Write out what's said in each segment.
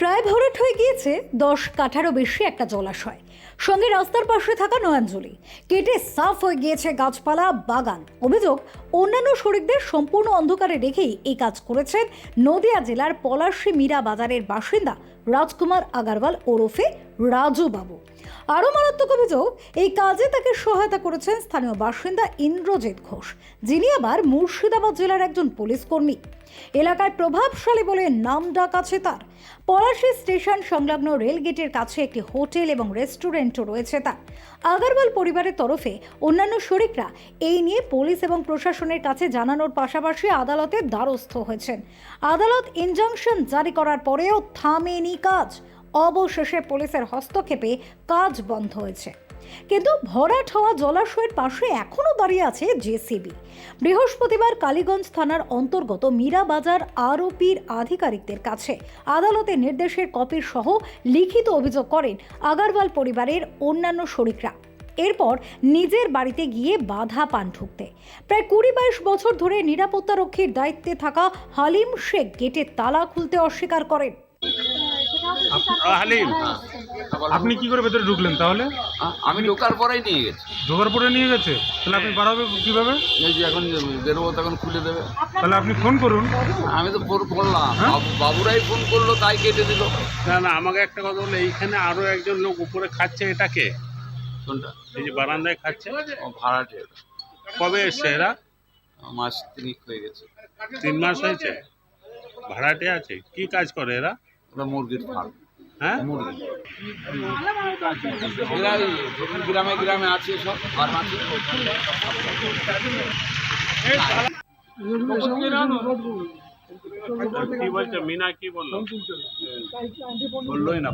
প্রায় ভরাট হয়ে গিয়েছে দশ কাঠারও বেশি একটা জলাশয়। সঙ্গে রাস্তার পাশে থাকা নয়াঞ্জলি। কেটে সাফ হয়ে গিয়েছে গাছপালা, বাগান। অভিযোগ, অন্যান্য শরিকদের সম্পূর্ণ অন্ধকারে রেখেই এই কাজ করেছেন নদিয়া জেলার পলাশী মীরা বাজারের বাসিন্দা রাজকুমার আগারওয়াল ওরফে রাজু বাবু। আরও মারাত্মক অভিযোগ, এই কাজে তাকে সহায়তা করেছেন স্থানীয় বাসিন্দা ইন্দ্রজিৎ ঘোষ, যিনি আবার মুর্শিদাবাদ জেলার একজন পুলিশ কর্মী। এলাকায় প্রভাবশালী বলে নাম ডাক আছে তার। পলাশী স্টেশন সংলগ্ন রেলগেটের কাছে একটি হোটেল এবং রেস্টুরেন্টও রয়েছে তার। আগারওয়াল পরিবারের তরফে অন্যান্য শরিকরা এই নিয়ে পুলিশ এবং প্রশাসনের কাছে জানানোর পাশাপাশি আদালতের দ্বারস্থ হয়েছেন। আদালত ইনজাংশন জারি করার পরেও থামেনি কাজ। অবশেষে পুলিশের হস্তক্ষেপে কাজ বন্ধ হয়েছে। কিন্তু ভরাট হওয়া জলাশয়ের পাশে এখনও দাঁড়িয়ে আছে জেসিবি। বৃহস্পতিবার কালীগঞ্জ থানার অন্তর্গত মীরাবাজার আরোপির আধিকারিকদের কাছে আদালতের নির্দেশের কপির সহ লিখিত অভিযোগ করেন আগারওয়াল পরিবারের অন্যান্য শরিকরা। এরপর নিজের বাড়িতে গিয়ে বাধা পান ঢুকতে প্রায় কুড়ি বাইশ বছর ধরে নিরাপত্তারক্ষীর দায়িত্বে থাকা হালিম শেখ গেটের তালা খুলতে অস্বীকার করেন। হালিম আপনি কি করে ভেতরে ঢুকলেন তাহলে? আমি ঢোকার পরেই নিয়ে গেছি। ঢোকার পরে নিয়ে গেছে? তাহলে আপনি বাড়াবে কীভাবে? এই যে এখন বেরোবো তখন খুলে দেবে। তাহলে আপনি ফোন করুন। আমি তো ফোন করলাম। হ্যাঁ? বাবু- বাবুরাই ফোন করল তাই কেটে দিল। না না আমাকে একটা কথা বলে এইখানে আরও একজন লোক উপরে খাচ্ছে এটাকে কোনটা? এই যে বারান্দায় খাচ্ছে। ও ভাড়াটে। কবে এসছে এরা? মাস তিনিক হয়ে গেছে। তিন মাস হয়েছে? ভাড়াটে আছে। কি কাজ করে এরা? ওটা মুরগির ফার্ম হ্যাঁ? মুরগি গ্রামে গ্রামে আছে সব ফার্ম আছে। কি বলছে মিনা কি বলল বললোই না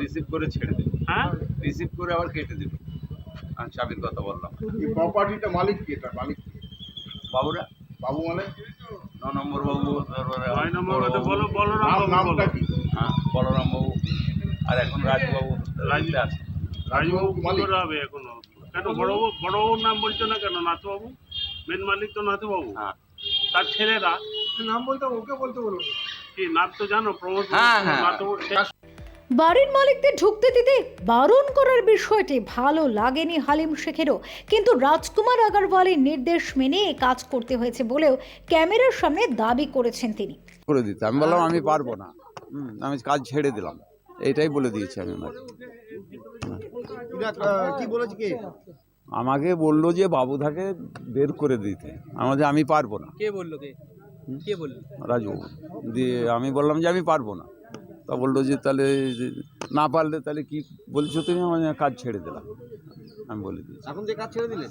রিসিভ করে ছেড়ে দিল। হ্যাঁ? রিসিভ করে আবার কেটে দিল। আমি স্বামীর কথা বললাম। এই প্রপার্টিটা মালিক কি? এটা মালিক বাবুরা? বাবু মানে? ন নম্বর বাবু তারপরে নয় নম্বর বড় বলো বলরাম হ্যাঁ বলরাম বাবু আর এখন রাজবাবু আছে রাজবাবু কি হবে এখনও? কেন বড়বাবু বড়বাবুর নাম বলছো না কেন? নাথবাবু? মেন মালিক তো নাথবাবু। হ্যাঁ। তার ছেলেরা? নাম বলতে ওকে বলতে বলো। কি নাম তো জানো প্রমোদ হ্যাঁ, হ্যাঁ। বাড়ির মালিকদের ঢুকতে দিতে বারণ করার বিষয়টি ভালো লাগেনি হালিম শেখেরও। কিন্তু রাজকুমার আগারওয়ালের নির্দেশ মেনে কাজ করতে হয়েছে বলেও ক্যামেরার সামনে দাবি করেছেন তিনি। করে দিতে। আমি বললাম আমি পারব না। আমি কাজ ছেড়ে দিলাম। এটাই বলে দিয়েছি আমি কি বলেছে কি? আমাকে বলল যে বাবুধাকে বের করে দিতে। আমাদের আমি পারব না। কে বলল কে? কে বলল? রাজু দিয়ে আমি বললাম যে আমি পারব না। তা বলল যে তাহলে না পারলে তাহলে কি বলছো তুমি? আমার কাজ ছেড়ে দিলাম। আমি বলে দিয়েছি। এখন যে কাজ ছেড়ে দিলেন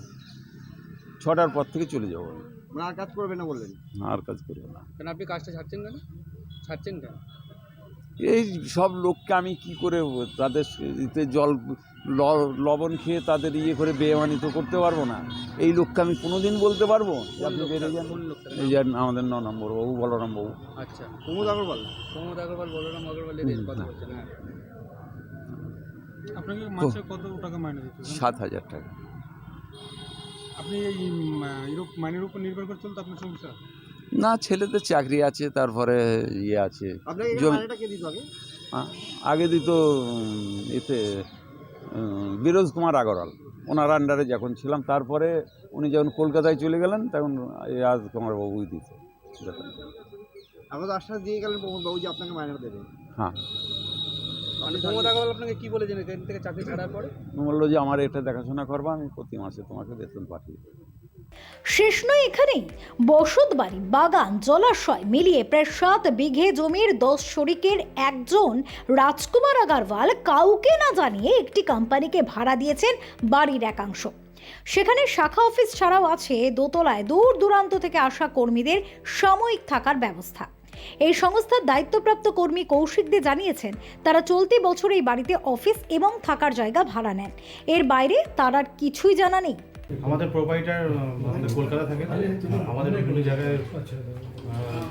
ছটার পর থেকে চলে যাব আমি। মানে আর কাজ করবে না বললেন? আর কাজ করবে না। কেন আপনি কাজটা ছাড়ছেন কেন? ছাড়ছেন কেন? এই সব লোককে আমি কি করে তাদের জল লবণ খেয়ে তাদের ইয়ে করে বেমানি তো করতে পারব না। এই লোককে আমি কোনো দিন বলতে পারব? আপনি বেরিয়ে যান। এই যে আমাদের ন নম্বর বাবু বলরাম বাবু। আচ্ছা। কুমুদ আগরওয়াল। প্রমোদ আগরওয়াল বলরাম আগরওয়াল এদের কথা বলছেন হ্যাঁ। আপনাকে মাসে কত টাকা মাইনে দিতে সাত হাজার টাকা। আপনি এই উম, মাইনের উপর নির্ভর করে চলতে আপনার সংসার না ছেলেদের চাকরি আছে তারপরে ইয়ে আছে। আগে? দিত এতে বিরোজ কুমার আগরওয়াল। ওনার আন্ডারে যখন ছিলাম তারপরে উনি যখন কলকাতায় চলে গেলেন তখন এই রাজ কুমার বাবুই দিত আশ্বাস দিয়ে গেলেন বাবু যে আপনাকে মাইনে দেবে। হ্যাঁ। আপনাকে কি থেকে চাকরি ছাড়ার পরে? বলল যে আমার এটা দেখাশোনা করবা আমি প্রতি মাসে তোমাকে বেতন পাঠিয়ে দেবো। শেষ নয় এখানেই। বসত বাড়ি, বাগান, জলাশয় মিলিয়ে প্রায় সাত বিঘে জমির দশ শরিকের একজন রাজকুমার আগারওয়াল কাউকে না জানিয়ে একটি কোম্পানিকে ভাড়া দিয়েছেন বাড়ির একাংশ। সেখানে শাখা অফিস ছাড়াও আছে দোতলায় দূর দূরান্ত থেকে আসা কর্মীদের সাময়িক থাকার ব্যবস্থা। এই সংস্থার দায়িত্বপ্রাপ্ত কর্মী কৌশিক দে জানিয়েছেন, তারা চলতি বছর এই বাড়িতে অফিস এবং থাকার জায়গা ভাড়া নেন। এর বাইরে তার আর কিছুই জানা নেই। আমাদের প্রোভাইডার আমাদের কলকাতা থাকে। আমাদের বিভিন্ন জায়গায়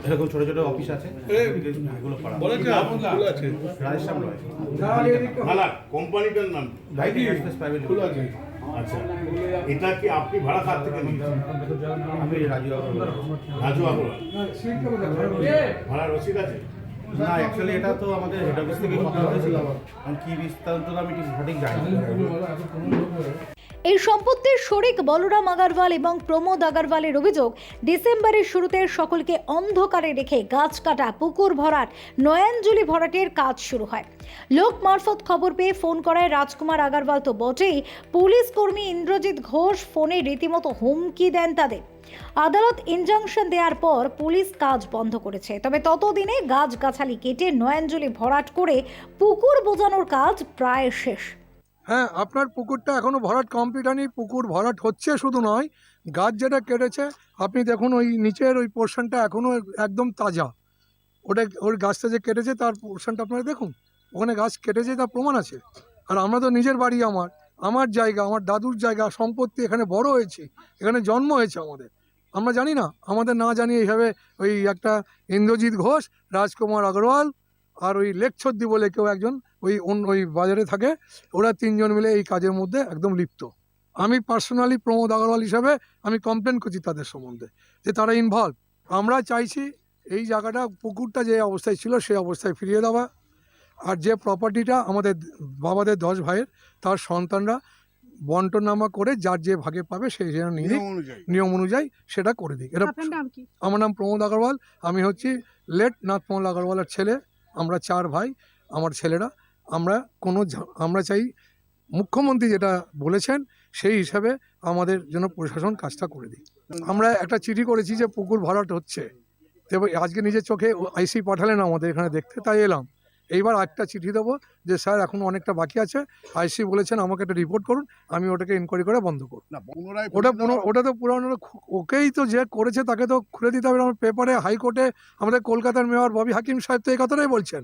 এরকম ছোট ছোট অফিস আছে। এগুলো করা রাজেশ্যাম রয়। কোম্পানিটার নাম। আচ্ছা এটা কি আপনি ভাড়া কার থেকে নিয়েছেন? আমি রাজু আগরওয়াল। রাজু আগরওয়াল। ভাড়া রসিদ আছে? না অ্যাকচুয়ালি এটা তো আমাদের হেড অফিস থেকে কথা হয়েছিল। কারণ কি বিস্তারিত আমি ঠিক সঠিক জানি না। এই সম্পত্তির শরিক বলরাম আগারওয়াল এবং প্রমোদ আগারওয়ালের অভিযোগ, ডিসেম্বরের শুরুতে সকলকে অন্ধকারে রেখে গাছ কাটা, পুকুর ভরাট, নয়াঞ্জলি ভরাটের কাজ শুরু হয়। লোক মারফত খবর পেয়ে ফোন করায় রাজকুমার আগারওয়াল তো বটেই, পুলিশ কর্মী ইন্দ্রজিৎ ঘোষ ফোনে রীতিমতো হুমকি দেন তাদের। আদালত ইনজাংশন দেওয়ার পর পুলিশ কাজ বন্ধ করেছে। তবে ততদিনে গাছগাছালি কেটে নয়াঞ্জলি ভরাট করে পুকুর বোঝানোর কাজ প্রায় শেষ। হ্যাঁ আপনার পুকুরটা এখনও ভরাট কমপ্লিট হয়নি, পুকুর ভরাট হচ্ছে শুধু নয়, গাছ যেটা কেটেছে, আপনি দেখুন ওই নিচের ওই পোর্শনটা এখনও একদম তাজা। ওটা ওর গাছটা যে কেটেছে, তার পোর্শনটা আপনারা দেখুন, ওখানে গাছ কেটেছে, তার প্রমাণ আছে। আর আমরা তো নিজের বাড়ি আমার আমার জায়গা, আমার দাদুর জায়গা, সম্পত্তি এখানে বড় হয়েছে, এখানে জন্ম হয়েছে আমাদের। আমরা জানি না, আমাদের না জানি এইভাবে ওই একটা ইন্দ্রজিৎ ঘোষ, রাজকুমার আগরওয়াল আর ওই লেকছদ্দি বলে কেউ একজন ওই অন্য ওই বাজারে থাকে ওরা তিনজন মিলে এই কাজের মধ্যে একদম লিপ্ত। আমি পার্সোনালি প্রমোদ আগরওয়াল হিসাবে আমি কমপ্লেন করছি তাদের সম্বন্ধে যে তারা ইনভলভ আমরা চাইছি এই জায়গাটা পুকুরটা যে অবস্থায় ছিল সেই অবস্থায় ফিরিয়ে দেওয়া। আর যে প্রপার্টিটা আমাদের বাবাদের দশ ভাইয়ের তার সন্তানরা বন্টনামা করে যার যে ভাগে পাবে সেই যেন নিয়ে নিয়ম অনুযায়ী। সেটা করে দিই এটা আমার নাম প্রমোদ আগরওয়াল আমি হচ্ছি লেট নাথমোহন আগরওয়ালের ছেলে। আমরা চার ভাই, আমার ছেলেরা, আমরা কোনো আমরা চাই মুখ্যমন্ত্রী যেটা বলেছেন সেই হিসাবে আমাদের জন্য প্রশাসন কাজটা করে দিই আমরা একটা চিঠি করেছি যে পুকুর ভরাট হচ্ছে। তবে আজকে নিজের চোখে আইসি পাঠালেন আমাদের এখানে দেখতে, তাই এলাম। এইবার একটা চিঠি দেবো যে স্যার এখন অনেকটা বাকি আছে। আইসি বলেছেন আমাকে একটা রিপোর্ট করুন আমি ওটাকে ইনকোয়ারি করে বন্ধ করুন ওটা ওটা তো পুরানো ওকেই তো যে করেছে তাকে তো খুলে দিতে হবে। আমার পেপারে হাইকোর্টে আমাদের কলকাতার মেয়র ববি হাকিম সাহেব তো এই কথাটাই বলছেন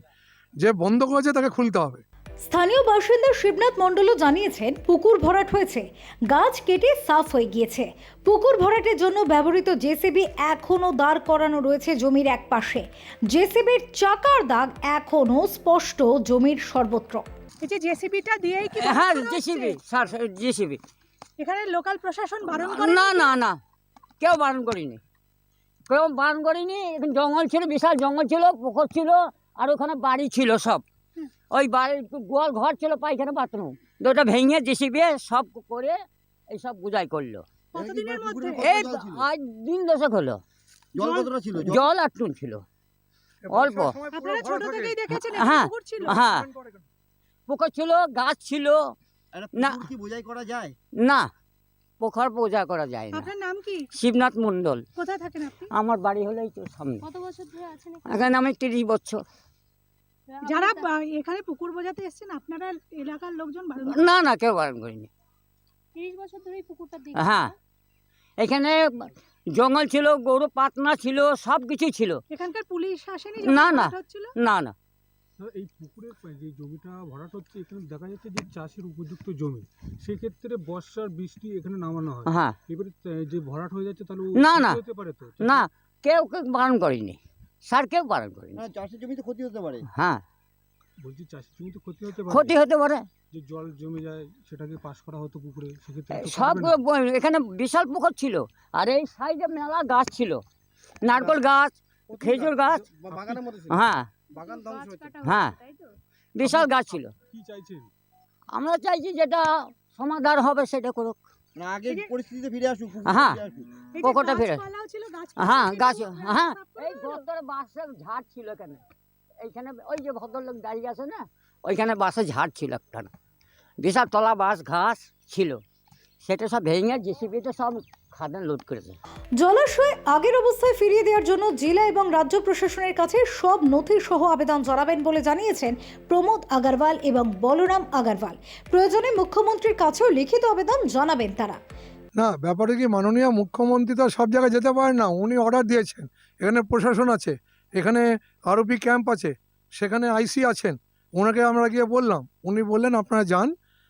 যে বন্ধ করেছে তাকে খুলতে হবে। স্থানীয় বাসিন্দা শিবনাথ মণ্ডলও জানিয়েছেন পুকুর ভরাট হয়েছে গাছ কেটে সাফ হয়ে গিয়েছে। পুকুর ভরাটের জন্য ব্যবহৃত জেসিবি এখনও দাঁড় করানো রয়েছে জমির এক পাশে জেসিবির চাকার দাগ এখনও স্পষ্ট জমির সর্বত্র। এই যে জেসিবিটা দিয়েই কি হ্যাঁ জেসিবি? Sir JCB. এখানে লোকাল প্রশাসন বারণ করে না না না কেউ বারণ করিনি। কেউ বারণ করিনি এখানে জঙ্গল ছিল বিশাল জঙ্গল ছিল পুকুর ছিল আর ওখানে বাড়ি ছিল সব। ওই বাড়ির গোয়াল ঘর ছিল পায়খানা বাথরুম। তো ওটা ভেঙে জেসিবি সব করে এই সব বুঝাই করল এই আজ দিন দশক হলো। জল আটটুন ছিল? অল্প। আপনারা ছোট থেকেই দেখেছেন এখানে হ্যাঁ পুকুর ছিল। হ্যাঁ। পুকুর ছিল গাছ ছিল। না। কি বোঝাই করা যায়? না পোখর পূজা করা যায় না। আপনার নাম কি? শিবনাথ মণ্ডল। কোথায় থাকেন আপনি? আমার বাড়ি হলো এই তো সামনে। কত বছর ধরে আছেন এখানে আমি তিরিশ বছর। যারা এখানে পুকুর বোঝাতে এসেছেন আপনারা এলাকার লোকজন বারণ না না কেউ বারণ করিনি। তিরিশ বছর ধরে পুকুরটা হ্যাঁ। এখানে জঙ্গল ছিল গরু পাতনা ছিল সব কিছু ছিল। এখানকার পুলিশ আসেনি না, না। না না। এই পুকুরের যে জমিটা ভরাট হচ্ছে এখানে দেখা যাচ্ছে যে চাষের উপযুক্ত জমি। সেক্ষেত্রে বর্ষার বৃষ্টি এখানে নামানো হয়। হ্যাঁ। এবারে যে ভরাট হয়ে যাচ্ছে তাহলে না, না। হতে পারে তো? না কেউ কেউ বারণ করিনি। স্যার কেউ বারণ করিনি না চাষের জমিতে ক্ষতি হতে পারে? হ্যাঁ। বলছি চাষের জমিতে ক্ষতি হতে পারে? ক্ষতি হতে পারে। যে জল জমে যায় সেটাকে পাস করা হতো পুকুরে সব এখানে বিশাল পুকুর ছিল আর এই সাইডে মেলা গাছ ছিল। নারকেল গাছ খেজুর গাছ। হ্যাঁ। বাগান ধ্বংস হ্যাঁ। বিশাল গাছ ছিল। কি চাইছেন? আমরা চাইছি যেটা সমাধান হবে সেটা করুক। না আগে পরিস্থিতিতে ফিরে আসুক পুকুর হ্যাঁ। ফেরে। গাছ হ্যাঁ গাছ হ্যাঁ এই ঝাড় ছিল কেন এইখানে ওই যে ভদ্রলোক দাঁড়িয়ে আছে না ওইখানে বাসে ঝাড় ছিল একটা বিশাল তলা বাস ঘাস ছিল। সেটা সব ভেঙে জেসিবিতে সব খাদান লোড করেছে। জলাশয় আগের অবস্থায় ফিরিয়ে দেওয়ার জন্য জেলা এবং রাজ্য প্রশাসনের কাছে সব নথি সহ আবেদন জানাবেন বলে জানিয়েছেন প্রমোদ আগারওয়াল এবং বলরাম আগারওয়াল। প্রয়োজনে মুখ্যমন্ত্রীর কাছেও লিখিত আবেদন জানাবেন তারা। না ব্যাপারে কি মাননীয় মুখ্যমন্ত্রী তো আর সব জায়গায় যেতে পারেন না উনি অর্ডার দিয়েছেন। এখানে প্রশাসন আছে এখানে আরোপি ক্যাম্প আছে সেখানে আইসি আছেন। ওনাকে আমরা গিয়ে বললাম উনি বললেন আপনারা যান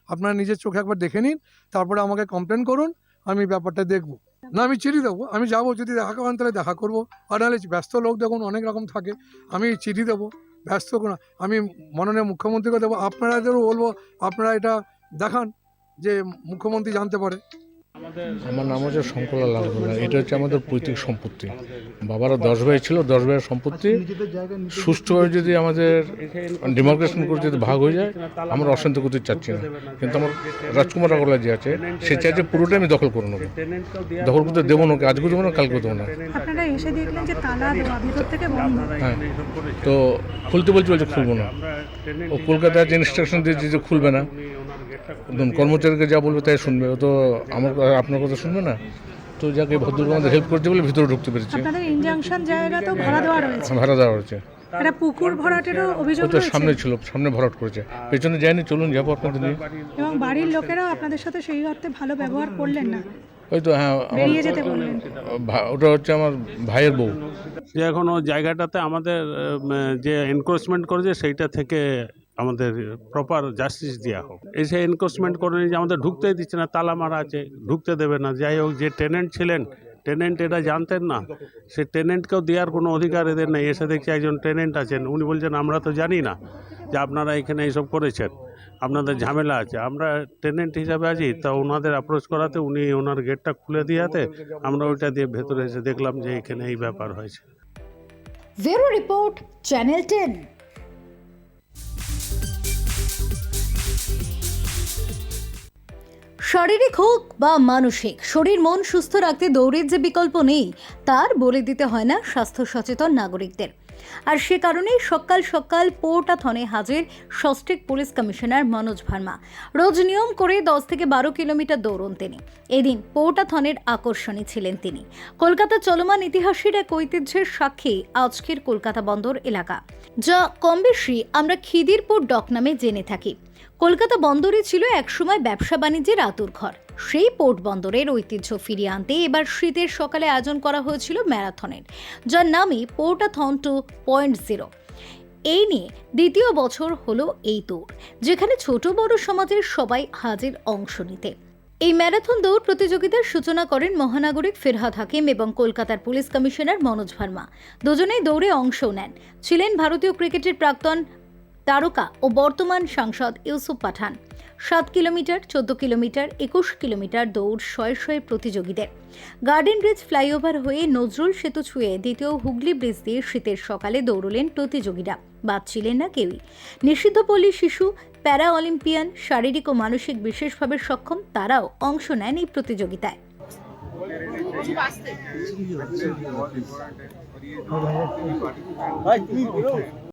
আপনারা নিজের চোখে একবার দেখে নিন তারপরে আমাকে কমপ্লেন করুন আমি ব্যাপারটা দেখব। না, আমি চিঠি দেবো। আমি যাব, যদি দেখা করেন তাহলে দেখা করব। আর নাহলে ব্যস্ত লোক দেখুন, অনেক রকম থাকে। আমি চিঠি দেবো, ব্যস্ত না। আমি মাননীয় মুখ্যমন্ত্রীকে দেবো। আপনারাদেরও বলব, আপনারা এটা দেখান যে মুখ্যমন্ত্রী জানতে পারে। আমার নাম হচ্ছে শঙ্করলাল লালগোলা এটা হচ্ছে আমাদের পৈতৃক সম্পত্তি। বাবারা দশ ভাই ছিল দশ ভাইয়ের সম্পত্তি সুষ্ঠুভাবে যদি আমাদের ডেমোক্রেশন করে যদি ভাগ হয়ে যায় আমরা অশান্তি করতে চাচ্ছি না। কিন্তু আমার রাজকুমার আগরওয়ালা যে আছে সে চাইছে পুরোটাই আমি দখল করে নেব। দখল করতে দেবো না ওকে আজকে দেবো না কালকে দেবো না। হ্যাঁ তো খুলতে বলছে বলছে খুলবো না। ও কলকাতায় যে ইনস্ট্রাকশন দিয়েছে যে খুলবে না একদম কর্মচারীকে যা বলবে তাই শুনবে। ও তো আমার আপনার কথা শুনবে না? তো যাকে ভদ্রলোক আমাদের হেল্প করছে বলে ভিতরে ঢুকতে পেরেছি। আপনাদের ইনজাংশন জায়গা তো ভাড়া দেওয়া রয়েছে। ভাড়া দেওয়া হয়েছে একটা পুকুর ভরাটেরও অভিযোগ তো রয়েছে। সামনে ছিল সামনে ভরাট করেছে। পেছনে যায়নি চলুন যাব আপনাদের নিয়ে। এবং বাড়ির লোকেরাও আপনাদের সাথে সেই অর্থে ভালো ব্যবহার করলেন না। ওই তো হ্যাঁ বেরিয়ে যেতে বললেন। ওটা হচ্ছে আমার ভাইয়ের বউ। যে এখন ওই জায়গাটাতে আমাদের যে এনক্রোচমেন্ট করেছে সেইটা থেকে আমাদের প্রপার জাস্টিস দেওয়া হোক। এসে এনক্রোচমেন্ট করে যে আমাদের ঢুকতেই দিচ্ছে না, তালা মারা আছে, ঢুকতে দেবে না। যাই হোক, যে টেনেন্ট ছিলেন টেনেন্ট এটা জানতেন না, সে টেনেন্টকেও দেওয়ার কোনো অধিকার এদের নেই। এসে দেখছি একজন টেনেন্ট আছেন, উনি বলছেন, আমরা তো জানি না যে আপনারা এখানে এইসব করেছেন, আপনাদের ঝামেলা আছে। আমরা টেনেন্ট হিসাবে আছি, তা ওনাদের অ্যাপ্রোচ করাতে উনি ওনার গেটটা খুলে দিয়াতে আমরা ওইটা দিয়ে ভেতরে এসে দেখলাম যে এখানে এই ব্যাপার হয়েছে। Report, channel ten. শারীরিক হোক বা মানসিক, শরীর মন সুস্থ রাখতে দৌড়ের যে বিকল্প নেই, তার বলে দিতে হয় না স্বাস্থ্য সচেতন নাগরিকদের। আর সে কারণেই সকাল সকাল পোর্টাথনে হাজির সস্টেক পুলিশ কমিশনার মনোজ ভার্মা। রোজ নিয়ম করে দশ থেকে বারো কিলোমিটার দৌড়ন তিনি। এদিন পোর্টাথনের আকর্ষণী ছিলেন তিনি। কলকাতা চলমান ইতিহাসের এক ঐতিহ্যের সাক্ষী আজকের কলকাতা বন্দর এলাকা। যা কম বেশি আমরা খিদিরপুর ডক নামে জেনে থাকি। কলকাতা বন্দরে ছিল একসময় ব্যবসা বাণিজ্যের আতুর ঘর। সেই পোর্ট বন্দরের ঐতিহ্য ফিরিয়ে আনতে এবার শীতের সকালে আয়োজন করা হয়েছিল ম্যারাথনের, যার নামই পোর্টাথন টু পয়েন্ট জিরো। এই নিয়ে দ্বিতীয় বছর হলো এই দৌড়, যেখানে ছোট বড় সমাজের সবাই হাজির অংশ নিতে। এই ম্যারাথন দৌড় প্রতিযোগিতার সূচনা করেন মহানাগরিক ফিরহাদ হাকিম এবং কলকাতার পুলিশ কমিশনার মনোজ ভার্মা। দুজনেই দৌড়ে অংশ নেন। ছিলেন ভারতীয় ক্রিকেটের প্রাক্তন তারকা ও বর্তমান সাংসদ ইউসুফ পাঠান। সাত কিলোমিটার, চোদ্দ কিলোমিটার, একুশ কিলোমিটার দৌড় শয়ে শয়ে প্রতিযোগীদের। গার্ডেন ব্রিজ ফ্লাইওভার হয়ে নজরুল সেতু ছুঁয়ে দ্বিতীয় হুগলি ব্রিজ দিয়ে শীতের সকালে দৌড়লেন প্রতিযোগীরা। বাদ ছিলেন না কেউই। নিষিদ্ধ পল্লী শিশু প্যারা অলিম্পিয়ান শারীরিক ও মানসিক বিশেষভাবে সক্ষম তারাও অংশ নেন এই প্রতিযোগিতায়।